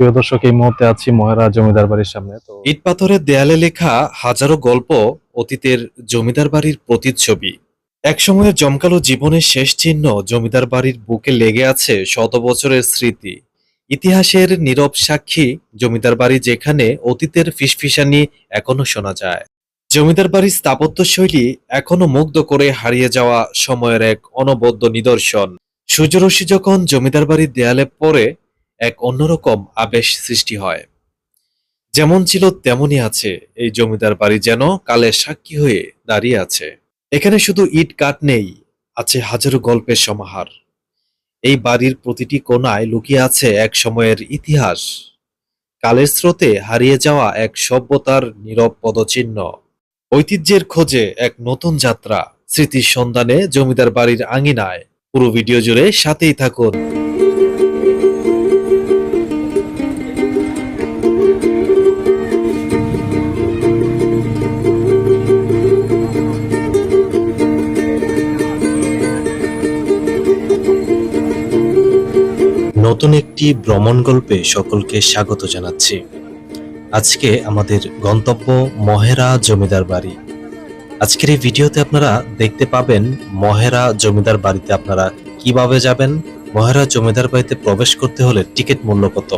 প্রিয় দর্শক, এই মুহূর্তে আছি জমিদার বাড়ির সামনে ইট পাথরের দেয়ালে লেখা হাজারো গল্প অতীতের জমিদার বাড়ির প্রতিচ্ছবি। একসময়ের জমকালো জীবনের শেষ চিহ্ন জমিদার বাড়ির বুকে লেগে আছে শত বছরের স্মৃতি। ইতিহাসের নীরব সাক্ষী জমিদার বাড়ি যেখানে অতীতের ফিসফিসানি এখনও শোনা যায়। জমিদার বাড়ির স্থাপত্য শৈলী এখনও মুগ্ধ করে হারিয়ে যাওয়া সময়ের এক অনবদ্য নিদর্শন। সূর্যরশ্মি যখন জমিদার বাড়ির দেয়ালে পড়ে এক অন্যরকম আবেশ সৃষ্টি হয়। যেমন ছিল তেমনই আছে, এই জমিদার বাড়ি যেন কালের সাক্ষী হয়ে দাঁড়িয়ে আছে। এখানে শুধু ইট কাঠ নেই, আছে হাজারো গল্পের সমাহার। এই বাড়ির প্রতিটি কোণায় লুকিয়ে আছে এক সময়ের ইতিহাস। কালের স্রোতে হারিয়ে যাওয়া এক সভ্যতার নীরব পদচিহ্ন। ঐতিহ্যের খোঁজে এক নতুন যাত্রা, স্মৃতির সন্ধানে জমিদার বাড়ির আঙিনায়। পুরো ভিডিও জুড়ে সাথেই থাকুন। নতুন একটি ভ্রমণ গল্পে সকলকে স্বাগত জানাচ্ছি। আজকে আমাদের গন্তব্য মহেরা জমিদার বাড়ি। আজকের এই ভিডিওতে আপনারা দেখতে পাবেন মহেরা জমিদার বাড়িতে আপনারা কীভাবে যাবেন, মহেরা জমিদার বাড়িতে প্রবেশ করতে হলে টিকিট মূল্য কত।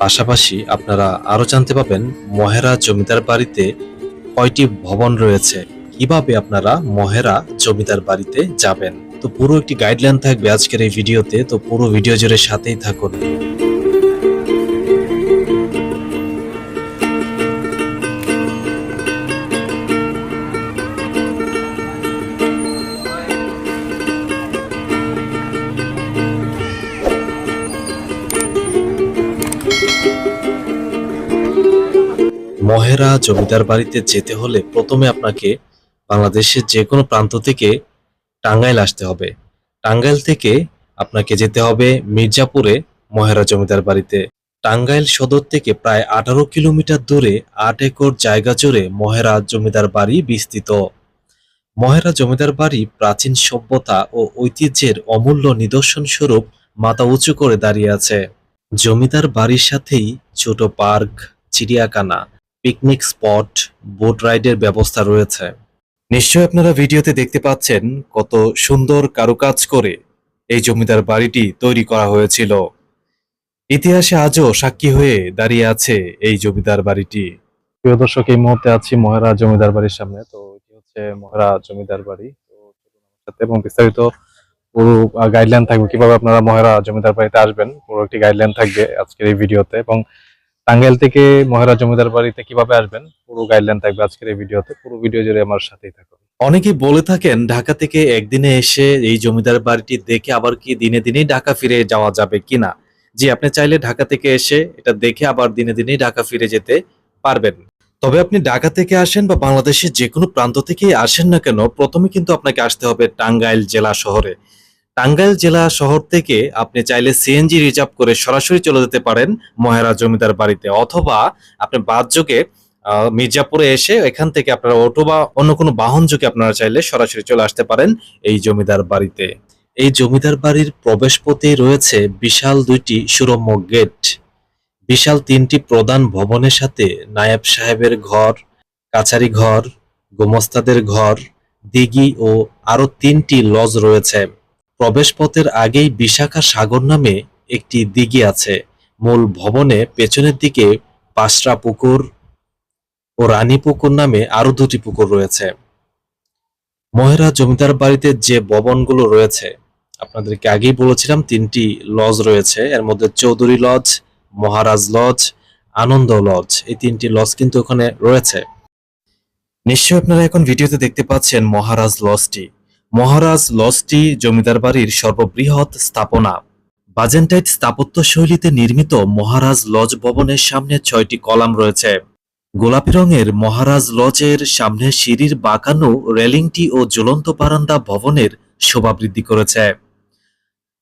পাশাপাশি আপনারা আরও জানতে পাবেন মহেরা জমিদার বাড়িতে কয়টি ভবন রয়েছে, কীভাবে আপনারা মহেরা জমিদার বাড়িতে যাবেন। তো পুরো একটি গাইডলাইন থাকবে আজকের এই ভিডিওতে, তো পুরো ভিডিও জুড়ে সাথেই থাকুন। মহেরা জমিদার বাড়িতে যেতে হলে প্রথমে আপনাকে বাংলাদেশের যে কোনো প্রান্ত থেকে টাঙ্গাইল আসতে হবে। টাঙ্গাইল থেকে আপনাকে যেতে হবে মির্জাপুরে মহেরা জমিদার বাড়িতে। টাঙ্গাইল সদর থেকে প্রায় আঠারো কিলোমিটার দূরে আট একর জায়গা জুড়ে মহেরা জমিদার বাড়ি বিস্তৃত। মহেরা জমিদার বাড়ি প্রাচীন সভ্যতা ও ঐতিহ্যের অমূল্য নিদর্শন স্বরূপ মাথা উঁচু করে দাঁড়িয়ে আছে। জমিদার বাড়ির সাথেই ছোট পার্ক, চিড়িয়াখানা, পিকনিক স্পট, বোট রাইডের ব্যবস্থা রয়েছে। নিশ্চয় আপনারা ভিডিওতে দেখতে পাচ্ছেন কত সুন্দর কারুকাজ করে এই জমিদার বাড়িটি তৈরি করা হয়েছিল। ইতিহাসে আজও সাক্ষী হয়ে দাঁড়িয়ে আছে এই জমিদার বাড়িটি। প্রিয় দর্শক, এই মুহূর্তে আছি মহারাজ জমিদার বাড়ির সামনে। তো এটি হচ্ছে মহারাজ জমিদার বাড়ি। তো সাথে এবং বিস্তারিত পুরো গাইডলাইন থাকবে কীভাবে আপনারা মহারা জমিদার বাড়িতে আসবেন। পুরো একটি গাইডলাইন থাকবে আজকের এই ভিডিওতে এবং টাঙ্গাইল থেকে মহারাজ জমিদার বাড়িতে কীভাবে আসবেন? পুরো গাইডলাইন থাকবে আজকের এই ভিডিওতে। পুরো ভিডিও জুড়ে আমার সাথেই থাকুন। অনেকেই বলে থাকেন, ঢাকা থেকে একদিনে এসে এই জমিদার বাড়িটি দেখে আবার কি দিনে দিনেই ঢাকা ফিরে যাওয়া যাবে কিনা? জি, আপনি চাইলে ঢাকা থেকে এসে এটা দেখে আবার দিনে দিনেই ঢাকা ফিরে যেতে পারবেন। তবে আপনি ঢাকা থেকে আসেন বা বাংলাদেশের যে কোনো প্রান্ত থেকেই আসেন না কেন, প্রথমে কিন্তু আপনাকে আসতে হবে টাঙ্গাইল জেলা শহরে। টাঙ্গাইল জেলা শহর থেকে আপনি চাইলে সিএনজি রিজার্ভ করে সরাসরি চলে যেতে পারেন মহেরা জমিদার বাড়িতে অথবা আপনি বাদ যোগে আহ, মির্জাপুরে এসে এখান থেকে আপনারা অটো বা অন্য কোনো বাহন যোগে আপনারা চাইলে সরাসরি চলে আসতে পারেন এই জমিদার বাড়িতে। এই জমিদার বাড়ির প্রবেশ পথে রয়েছে বিশাল দুইটি সুরম্য গেট। বিশাল তিনটি প্রধান ভবনের সাথে নায়েব সাহেবের ঘর কাছারি ঘর গোমস্তাদের ঘর দিঘি ও আরও তিনটি লজ রয়েছে। প্রবেশ পথের আগেই বিশাখা সাগর নামে একটি দিঘি আছে। মূল ভবনে পেছনের দিকে পাঁচটা পুকুর ও রানী পুকুর নামে আরও দুটি পুকুর রয়েছে। মহেরা জমিদার বাড়িতে যে ভবনগুলো রয়েছে, আপনাদেরকে আগেই বলেছিলাম তিনটি লজ রয়েছে। এর মধ্যে Chowdhury lodge, Maharaj lodge, Anand lodge, এই তিনটি লজ কিন্তু ওখানে রয়েছে। নিশ্চয়ই আপনারা এখন ভিডিওতে দেখতে পাচ্ছেন মহারাজ লজটি। মহারাজ লজটি জমিদার বাড়ির সর্ববৃহৎ স্থাপনা। বাজেন্টাইট স্থাপত্য শৈলীতে নির্মিত মহারাজ লজ ভবনের সামনে ছয়টি কলাম রয়েছে। গোলাপি রঙের মহারাজ লজের সামনে সিঁড়ির বাঁকানো রেলিংটি ও জ্বলন্ত বারান্দা ভবনের শোভা বৃদ্ধি করেছে।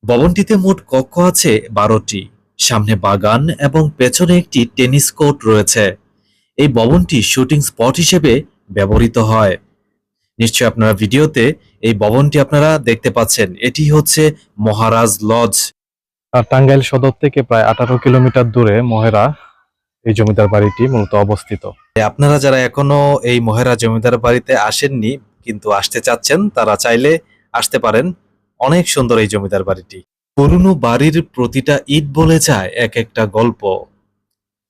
ভবনটিতে মোট কক্ষ আছে বারোটি। সামনে বাগান এবং পেছনে একটি টেনিস কোর্ট রয়েছে। এই ভবনটি শুটিং স্পট হিসেবে ব্যবহৃত হয়। নিশ্চয় আপনারা ভিডিওতে এই ভবনটি আপনারা দেখতে পাচ্ছেন। এটি হচ্ছে মহারাজ লজ। টাঙ্গাইল সদর থেকে প্রায় আঠারো কিলোমিটার দূরে মহেরা এই জমিদার বাড়িটি মূলত অবস্থিত। আপনারা যারা এখনও এই মহেরা জমিদার বাড়িতে আসেননি কিন্তু আসতে চাচ্ছেন তারা চাইলে আসতে পারেন। অনেক সুন্দর এই জমিদার বাড়িটি। পুরনো বাড়ির প্রতিটা ইট বলে যায় এক একটা গল্প।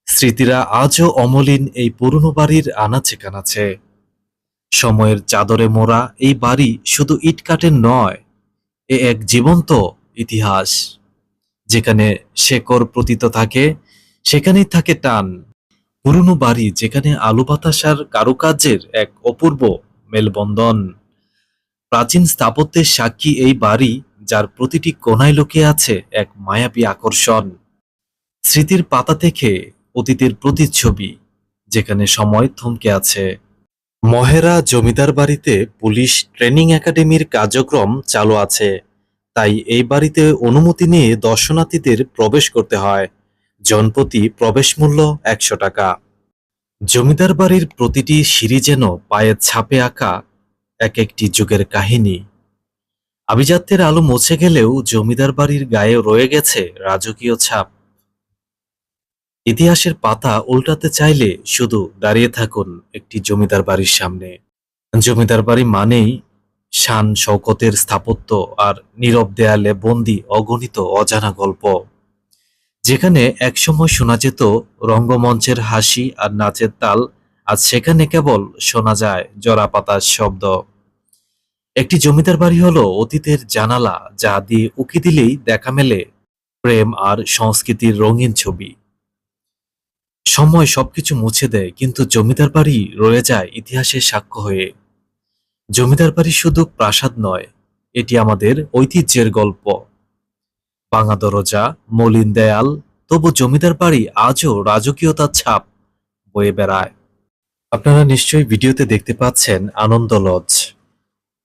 স্মৃতিরা আজও অমলিন এই পুরনো বাড়ির আনাচে কানাচে। সময়ের চাদরে মোড়া এই বাড়ি শুধু ইট কাঠের নয়, এ এক জীবন্ত ইতিহাস। যেখানে শেকড় প্রতীত থাকে, সেখানেই থাকে টান। পুরনো বাড়ি যেখানে আলো বাতাসার কারুকার্যের এক অপূর্ব মেলবন্ধন। প্রাচীন স্থাপত্যের সাক্ষী এই বাড়ি, যার প্রতিটি কোনায় লুকিয়ে আছে এক মায়াবী আকর্ষণ। স্মৃতির পাতা থেকে অতীতের প্রতিচ্ছবি, যেখানে সময় থমকে আছে। মহেরা জমিদার বাড়িতে পুলিশ ট্রেনিং একাডেমির কার্যক্রম চালু আছে। তাই এই বাড়িতে অনুমতি নিয়ে দর্শনার্থীদের প্রবেশ করতে হয়। জনপ্রতি প্রবেশ মূল্য একশো টাকা। জমিদার বাড়ির প্রতিটি সিঁড়ি যেন পায়ের ছাপে আঁকা এক একটি যুগের কাহিনী। আভিজাত্যের আলো মুছে গেলেও জমিদার বাড়ির গায়ে রয়ে গেছে রাজকীয় ছাপ। ইতিহাসের পাতা উল্টাতে চাইলে শুধু দাঁড়িয়ে থাকুন একটি জমিদার বাড়ির সামনে। জমিদার বাড়ি মানেই শান শওকতের স্থাপত্য আর নীরব দেয়ালে বন্দি, অগণিত, অজানা গল্প। যেখানে একসময় শোনা যেত রঙ্গমঞ্চের হাসি আর নাচের তাল, আজ সেখানে কেবল শোনা যায় জরা পাতার শব্দ। একটি জমিদার বাড়ি হলো অতীতের জানালা, যা দিয়ে উকি দিলেই দেখা মেলে প্রেম আর সংস্কৃতির রঙিন ছবি। সময় সবকিছু মুছে দেয়, কিন্তু জমিদার বাড়ি রয়ে যায় ইতিহাসের সাক্ষ্য হয়ে। জমিদার বাড়ি শুধু প্রাসাদ নয়, এটি আমাদের ঐতিহ্যের গল্প। ভাঙা দরজা, মলিন দেয়াল, তবু জমিদার বাড়ি আজও রাজকীয়তার ছাপ বয়ে বেড়ায়। আপনারা নিশ্চয়ই ভিডিওতে দেখতে পাচ্ছেন আনন্দ লজ।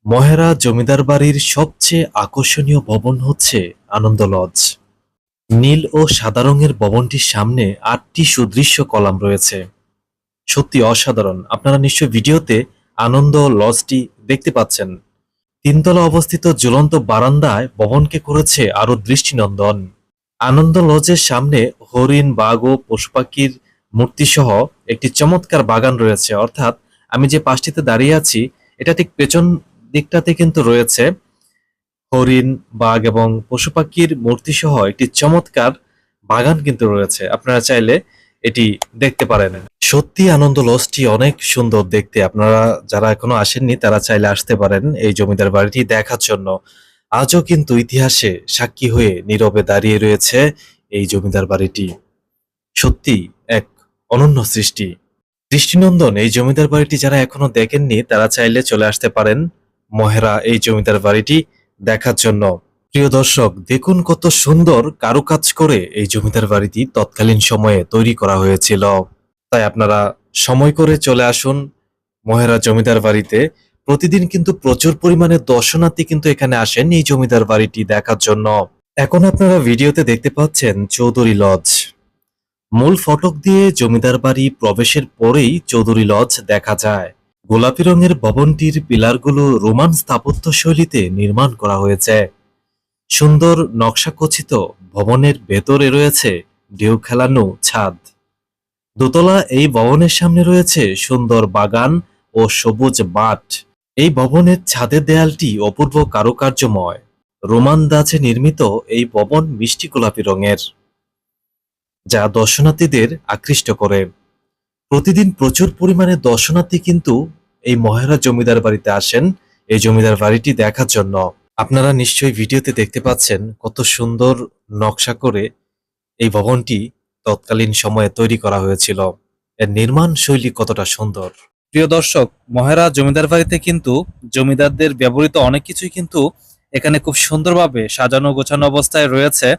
মহেরা জমিদার বাড়ির সবচেয়ে আকর্ষণীয় ভবন হচ্ছে আনন্দ লজ। নীল ও সাদা রঙের ভবনটির সামনে আটটি সুদৃশ্য কলাম রয়েছে। সত্যি অসাধারণ। আপনারা নিশ্চয় ভিডিওতে আনন্দ লজটি দেখতে পাচ্ছেন। তিনতলা অবস্থিত ঝুলন্ত বারান্দায় ভবনকে করেছে আরও দৃষ্টিনন্দন। আনন্দ লজের সামনে হরিণ, বাঘ ও পশু পাখির মূর্তি সহ একটি চমৎকার বাগান রয়েছে। অর্থাৎ আমি যে পাশটিতে দাঁড়িয়ে আছি, এটা ঠিক পেছন দিকটাতে কিন্তু রয়েছে। হরিণ, বাঘ এবং পশু পাখির মূর্তি সহ একটি চমৎকার বাগান কিন্তু রয়েছে। আপনারা চাইলে এটি দেখতে পারেন। সত্যি আনন্দ লজটি অনেক সুন্দর দেখতে। আপনারা যারা এখনও আসেননি, তারা চাইলে আসতে পারেন এই জমিদার বাড়িটি দেখার জন্য। আজও কিন্তু ইতিহাসে সাক্ষী হয়ে নীরবে দাঁড়িয়ে রয়েছে এই জমিদার বাড়িটি। সত্যি এক অনন্য সৃষ্টি। দৃষ্টিনন্দন, এই জমিদার বাড়িটি যারা এখনও দেখেননি, তারা চাইলে চলে আসতে পারেন মহেরা এই জমিদার বাড়িটি। দেখার জন্য। প্রিয় দর্শক, দেখুন কত সুন্দর কারুকাজ করে এই জমিদার বাড়িটি তৎকালীন সময়ে তৈরি করা হয়েছিল। তাই আপনারা সময় করে চলে আসুন মহেরা জমিদার বাড়িতে। প্রতিদিন কিন্তু প্রচুর পরিমাণে দর্শনার্থী কিন্তু এখানে আসেন এই জমিদার বাড়িটি দেখার জন্য। এখন আপনারা ভিডিওতে দেখতে পাচ্ছেন চৌধুরী লজ। মূল ফটক দিয়ে জমিদার বাড়ি প্রবেশের পরেই চৌধুরী লজ দেখা যায়। গোলাপি রঙের ভবনটির পিলারগুলো রোমান স্থাপত্য শৈলীতে নির্মাণ করা হয়েছে। সুন্দর নকশা খচিত ভবনের ভেতরে রয়েছে ঢেউ খেলানো ছাদ। দোতলা এই ভবনের সামনে রয়েছে সুন্দর বাগান ও সবুজ মাঠ। এই ভবনের ছাদের দেয়ালটি অপূর্ব কারুকার্যময়। রোমান দাচে নির্মিত এই ভবন মিষ্টি গোলাপি রঙের, যা দর্শনার্থীদের আকৃষ্ট করে। প্রতিদিন প্রচুর পরিমাণে দর্শনার্থী কিন্তু এই মহেরা জমিদার বাড়িতে আসেন। এই জমিদার বাড়িটি দেখার জন্য। আপনারা নিশ্চয়ই ভিডিওতে দেখতে পাচ্ছেন কত সুন্দর নকশা করে এই ভবনটি তৎকালীন সময়ে তৈরি করা হয়েছিল। এর নির্মাণ শৈলী কতটা সুন্দর। প্রিয় দর্শক, মহেরা জমিদার বাড়িতে কিন্তু জমিদারদের ব্যবহৃত অনেক কিছুই কিন্তু এখানে খুব সুন্দরভাবে সাজানো গোছানো অবস্থায় রয়েছে।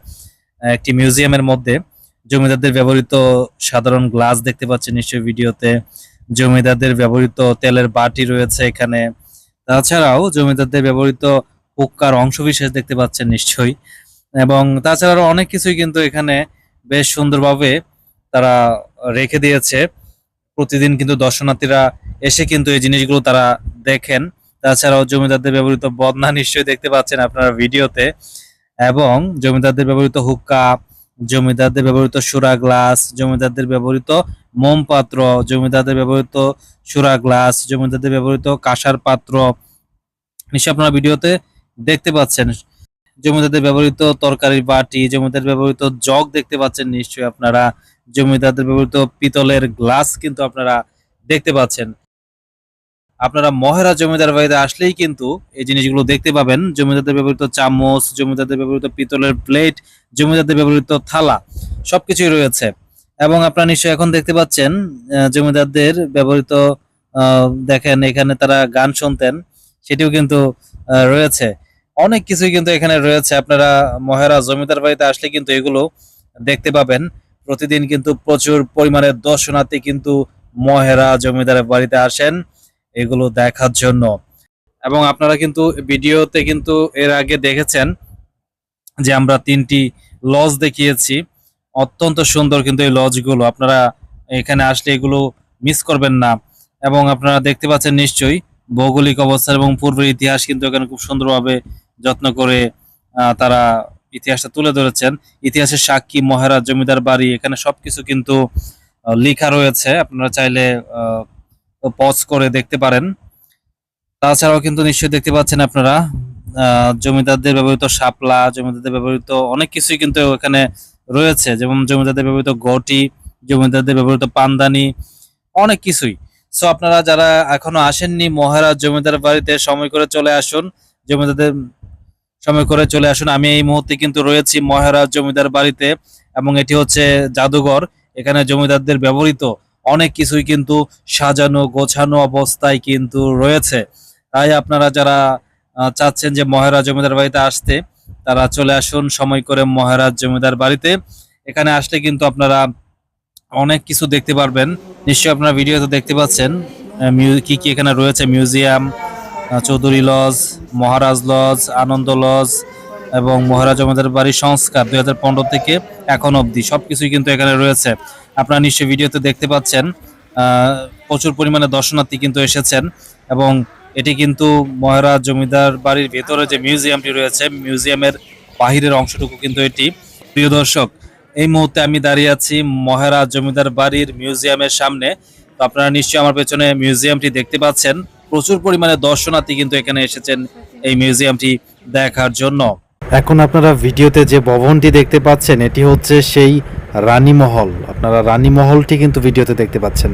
একটি মিউজিয়ামের মধ্যে জমিদারদের ব্যবহৃত সাধারণ গ্লাস দেখতে পাচ্ছেন নিশ্চয়ই ভিডিওতে। জমিদারদের ব্যবহৃত তেলের বাটি রয়েছে এখানে। তাছাড়াও জমিদারদের ব্যবহৃত হুক্কার অংশবিশেষ দেখতে পাচ্ছেন নিশ্চয়ই। এবং তাছাড়া অনেক কিছুই কিন্তু এখানে বেশ সুন্দরভাবে তারা রেখে দিয়েছে। প্রতিদিন কিন্তু দর্শনার্থীরা এসে কিন্তু এই জিনিসগুলো তারা দেখেন। তাছাড়াও জমিদারদের ব্যবহৃত বদনা নিশ্চয়ই দেখতে পাচ্ছেন আপনারা ভিডিওতে। এবং জমিদারদের ব্যবহৃত হুক্কা জমিদারদের ব্যবহৃত সুরা গ্লাস, জমিদারদের ব্যবহৃত মোম পাত্র জমিদারদের ব্যবহৃত সুরা গ্লাস, জমিদারদের ব্যবহৃত কাঁসার পাত্র। নিশ্চয় আপনারা ভিডিওতে দেখতে পাচ্ছেন। জমিদারদের ব্যবহৃত তরকারির বাটি জমিদার ব্যবহৃত জগ দেখতে পাচ্ছেন নিশ্চয়ই আপনারা। জমিদারদের ব্যবহৃত পিতলের গ্লাস কিন্তু আপনারা দেখতে পাচ্ছেন। আপনারা মহেরা জমিদার বাড়িতে আসলেই কিন্তু এই জিনিসগুলো দেখতে পাবেন। জমিদারদের ব্যবহৃত চামচ, জমিদারদের ব্যবহৃত পিতলের প্লেট জমিদারদের ব্যবহৃত থালা, সবকিছুই রয়েছে। এবং আপনারা নিশ্চয়ই এখন দেখতে পাচ্ছেন জমিদারদের ব্যবহৃত দেখেন এখানে তারা গান শুনতেন, সেটিও কিন্তু রয়েছে। অনেক কিছুই কিন্তু এখানে রয়েছে। আপনারা মহেরা জমিদার বাড়িতে আসলে কিন্তু এগুলো দেখতে পাবেন। প্রতিদিন কিন্তু প্রচুর পরিমাণে দর্শনার্থী কিন্তু মহেরা জমিদার বাড়িতে আসেন এগুলো দেখার জন্য। এবং আপনারা কিন্তু ভিডিওতে কিন্তু এর আগে দেখেছেন যে আমরা তিনটি লজ দেখিয়েছি, অত্যন্ত সুন্দর কিন্তু এই লজগুলো। আপনারা এখানে আসলে এগুলো মিস করবেন না। এবং আপনারা দেখতে পাচ্ছেন নিশ্চয়ই ভৌগোলিক অবস্থান এবং পূর্বের ইতিহাস কিন্তু এখানে খুব সুন্দরভাবে যত্ন করে তারা ইতিহাসটা তুলে ধরেছেন। ইতিহাসের সাক্ষী, মহারাজ, জমিদার বাড়ি, এখানে সবকিছু কিন্তু লেখা রয়েছে। আপনারা চাইলে পজ করে দেখতে পারেন। তাছাড়াও কিন্তু নিশ্চয়ই দেখতে পাচ্ছেন আপনারা জমিদারদের ব্যবহৃত শাপলা, জমিদারদের ব্যবহৃত অনেক কিছুই কিন্তু এখানে রয়েছে, যেমন জমিদারদের ব্যবহৃত গটি, জমিদারদের ব্যবহৃত পানদানি, অনেক কিছুই। সো আপনারা যারা এখনও আসেননি মহারাজ জমিদার বাড়িতে, সময় করে চলে আসুন। জমিদারদের সময় করে চলে আসুন। আমি এই মুহূর্তে কিন্তু রয়েছি মহারাজ জমিদার বাড়িতে এবং এটি হচ্ছে জাদুঘর। এখানে জমিদারদের ব্যবহৃত অনেক কিছুই কিন্তু সাজানো, গোছানো অবস্থায় কিন্তু রয়েছে। তাই আপনারা যারা চাচ্ছেন যে মহারাজ জমিদার বাড়িতে আসতে। তারা চলে আসুন, সময় করে মহারাজ জমিদার বাড়িতে। এখানে আসলে কিন্তু আপনারা অনেক কিছু দেখতে পারবেন। নিশ্চয়ই আপনারা ভিডিওতে দেখতে পাচ্ছেন কি কি এখানে রয়েছে? Museum Chowdhury lodge, Maharaj lodge, Anand lodge এবং মহারাজ জমিদার বাড়ির সংস্কার দুই হাজার পনেরো থেকে এখন অবধি। সবকিছুই কিন্তু এখানে রয়েছে। আপনারা নিশ্চয়ই ভিডিওতে দেখতে পাচ্ছেন প্রচুর পরিমাণে দর্শনার্থী কিন্তু এসেছেন এবং এটি কিন্তু মহারাজ জমিদার বাড়ির ভেতরে যে মিউজিয়ামটি রয়েছে, মিউজিয়ামের বাহিরের অংশটুকু কিন্তু এটি। প্রিয় দর্শক, এই মুহূর্তে আমি দাঁড়িয়ে আছি মহারাজ জমিদার বাড়ির মিউজিয়ামের সামনে। তো আপনারা নিশ্চয়ই আমার পেছনে মিউজিয়ামটি দেখতে পাচ্ছেন। প্রচুর পরিমাণে দর্শনার্থী কিন্তু এখানে এসেছেন এই মিউজিয়ামটি দেখার জন্য। এখন আপনারা ভিডিওতে যে ভবনটি দেখতে পাচ্ছেন, এটি হচ্ছে সেই রানী মহল। আপনারা রানী মহলটি কিন্তু ভিডিওতে দেখতে পাচ্ছেন।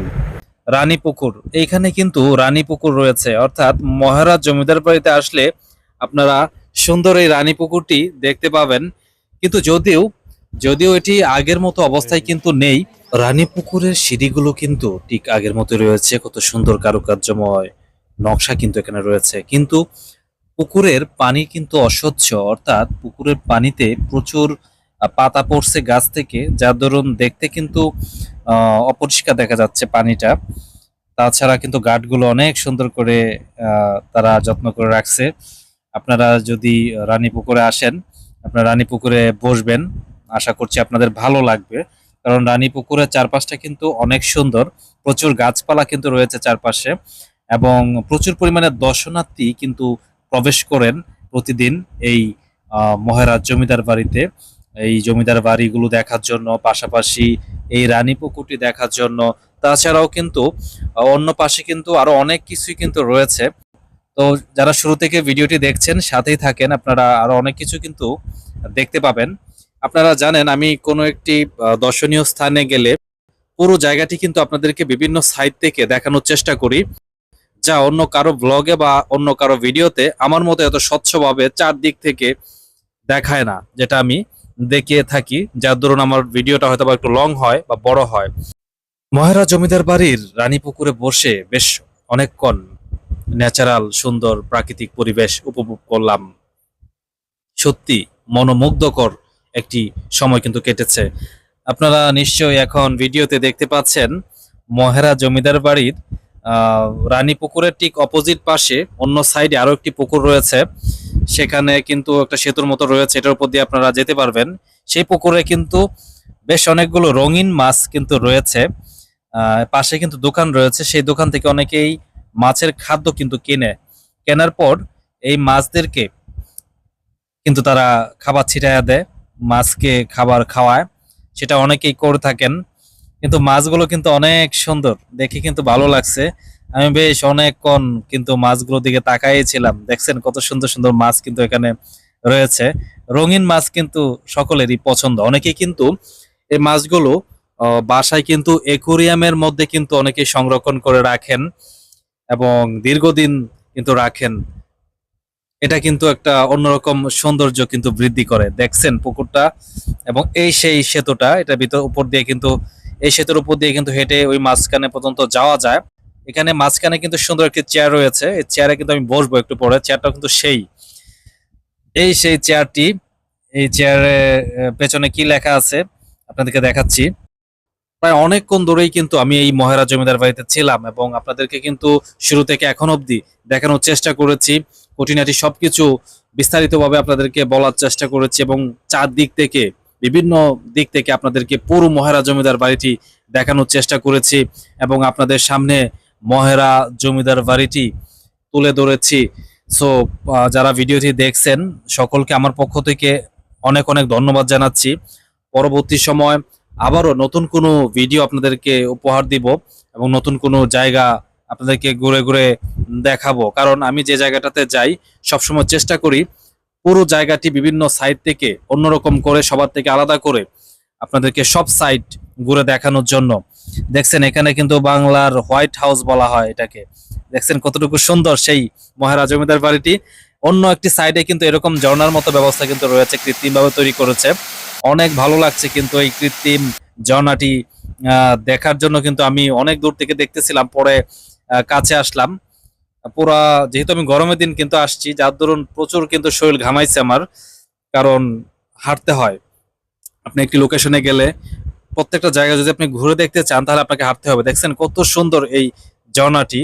রানী পুকুর। এইখানে কিন্তু রানী পুকুর রয়েছে। অর্থাৎ মহারাজ জমিদার বাড়িতে আসলে আপনারা সুন্দর এই রানী পুকুরটি দেখতে পাবেন। কিন্তু যদিও যদিও এটি আগের মতো অবস্থায় কিন্তু নেই, রানী পুকুরের সিঁড়িগুলো কিন্তু ঠিক আগের মতো রয়েছে। কত সুন্দর কারুকার্যময় নকশা কিন্তু এখানে রয়েছে। কিন্তু পুকুরের পানি কিন্তু অস্বচ্ছ। অর্থাৎ পুকুরের পানিতে প্রচুর পাতা পড়ছে গাছ থেকে, যার দরুন দেখতে কিন্তু অপরিষ্কার দেখা যাচ্ছে পানিটা। তাছাড়া কিন্তু গাঠগুলো অনেক সুন্দর করে তারা যত্ন করে রাখছে। আপনারা যদি রানী পুকুরে আসেন, আপনারা রানী পুকুরে বসবেন। আশা করছি আপনাদের ভালো লাগবে। কারণ রানী পুকুরের চারপাশটা কিন্তু অনেক সুন্দর। প্রচুর গাছপালা কিন্তু রয়েছে চারপাশে। এবং প্রচুর পরিমাণে দর্শনার্থী কিন্তু প্রবেশ করেন প্রতিদিন এই মহারাজ জমিদার বাড়িতে। এই জমিদার বাড়িগুলো দেখার জন্য, পাশাপাশি এই রানী পুকুরটি দেখার জন্য। তাছাড়াও কিন্তু, অন্য পাশে কিন্তু আরও অনেক কিছুই কিন্তু রয়েছে। তো যারা শুরু থেকে ভিডিওটি দেখছেন, সাথেই থাকেন, আপনারা আরও অনেক কিছু কিন্তু দেখতে পাবেন। আপনারা জানেন, আমি কোনো একটি দর্শনীয় স্থানে গেলে পুরো জায়গাটি কিন্তু আপনাদেরকে বিভিন্ন সাইট থেকে দেখানোর চেষ্টা করি। যা অন্য কারও ব্লগে বা অন্য কারও ভিডিওতে আমার মতো এত স্বচ্ছভাবে চারদিক থেকে দেখায় না, যেটা আমি দেখিয়ে থাকি, যার দরুন আমার ভিডিওটা হয়তো বা একটু লং হয় বা বড় হয়। মহেরা জমিদার বাড়ির রানী পুকুরে বসে বেশ অনেকক্ষণ ন্যাচারাল সুন্দর, প্রাকৃতিক পরিবেশ উপভোগ করলাম। সত্যি মনোমুগ্ধকর একটি সময় কিন্তু কেটেছে। আপনারা নিশ্চয়ই এখন ভিডিওতে দেখতে পাচ্ছেন মহেরা জমিদার বাড়ির রানী পুকুরের ঠিক অপোজিট পাশে, অন্য সাইডে আরও একটি পুকুর রয়েছে। সেখানে কিন্তু একটা সেতুর মতো রয়েছে, এটার উপর দিয়ে আপনারা যেতে পারবেন। সেই পুকুরে কিন্তু বেশ অনেকগুলো রঙিন মাছ কিন্তু রয়েছে। পাশে কিন্তু দোকান রয়েছে। সেই দোকান থেকে অনেকেই মাছের খাদ্য কিন্তু কেনে। কেনার পর এই মাছদেরকে কিন্তু তারা খাবার ছিটাইয়া দেয়, মাছকে খাবার খাওয়ায়। সেটা অনেকেই করে থাকেন। কিন্তু মাছগুলো কিন্তু অনেক সুন্দর। দেখে কিন্তু ভালো লাগছে। আমি বেশ অনেকক্ষণ কিন্তু মাছগুলোর দিকে তাকাইছিলাম। দেখছেন কত সুন্দর সুন্দর মাছ কিন্তু এখানে রয়েছে। রঙিন মাছ কিন্তু সকলেরই পছন্দ। অনেকে কিন্তু এই মাছগুলো বাসায় কিন্তু একুরিয়ামের মধ্যে কিন্তু অনেকে সংরক্ষণ করে রাখেন এবং দীর্ঘদিন কিন্তু রাখেন। এটা কিন্তু একটা অন্যরকম সৌন্দর্য কিন্তু বৃদ্ধি করে। দেখছেন পুকুরটা এবং এই সেই সেতুটা এটা ভিতর, উপর দিয়ে কিন্তু এই সেতুর উপর দিয়ে কিন্তু হেঁটে ওই মাঝখানে পর্যন্ত যাওয়া যায়। এখানে মাঝখানে কিন্তু সুন্দর একটি চেয়ার রয়েছে। এই চেয়ারে কিন্তু আমি বসবো একটু পরে। চেয়ারটা কিন্তু সেই। এই সেই চেয়ারটি এই চেয়ারে পেছনে কি লেখা আছে আপনাদেরকে দেখাচ্ছি। প্রায় অনেকক্ষণ ধরেই কিন্তু আমি এই মহেরা জমিদার বাড়িতে ছিলাম এবং আপনাদেরকে কিন্তু শুরু থেকে এখন অবধি দেখানোর চেষ্টা করেছি। খুঁটিনাটি সবকিছু বিস্তারিতভাবে আপনাদেরকে বলার চেষ্টা করেছি এবং চারদিক থেকে বিভিন্ন দিক থেকে আপনাদেরকে পুরো মহেরা জমিদার বাড়িটি দেখানোর চেষ্টা করেছি এবং আপনাদের সামনে মহেরা জমিদার বাড়িটি তুলে ধরেছি। সো যারা ভিডিওটি দেখছেন, সকলকে আমার পক্ষ থেকে অনেক অনেক ধন্যবাদ জানাচ্ছি। পরবর্তী সময় আবারও নতুন কোনো ভিডিও আপনাদেরকে উপহার দিব এবং নতুন কোনো জায়গা আপনাদেরকে ঘুরে ঘুরে দেখাবো। কারণ আমি যে জায়গাটাতে যাই, সবসময় চেষ্টা করি পুরো জায়গাটি বিভিন্ন সাইড থেকে অন্যরকম করে, সবার থেকে আলাদা করে আপনাদেরকে সব সাইড ঘুরে দেখানোর জন্য। দেখছেন, এখানে কিন্তু বাংলার হোয়াইট হাউস বলা হয় এটাকে। দেখছেন কতটুকু সুন্দর সেই মহারাজ জমিদার বাড়িটি। অন্য একটি সাইডে কিন্তু এরকম ঝর্ণার মতো ব্যবস্থা কিন্তু রয়েছে, কৃত্রিমভাবে তৈরি করেছে। অনেক ভালো লাগছে কিন্তু এই কৃত্রিম ঝর্ণাটি দেখার জন্য কিন্তু আমি অনেক দূর থেকে দেখতেছিলাম, পরে কাছে আসলাম। পুরা, যেহেতু আমি গরমের দিন কিন্তু আসছি, যার দরুন প্রচুর কিন্তু শরীর ঘামাইছে আমার, কারণ হাঁটতে হয়। আপনি একটি লোকেশনে গেলে প্রত্যেকটা জায়গা যদি আপনি ঘুরে দেখতে চান, তাহলে আপনাকে হাঁটতে হবে। দেখছেন কত সুন্দর এই ঝর্ণাটি।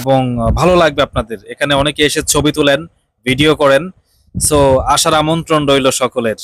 এবং ভালো লাগবে আপনাদের। এখানে অনেকে এসে ছবি তোলেন ভিডিও করেন। সো আসার আমন্ত্রণ রইল সকলের।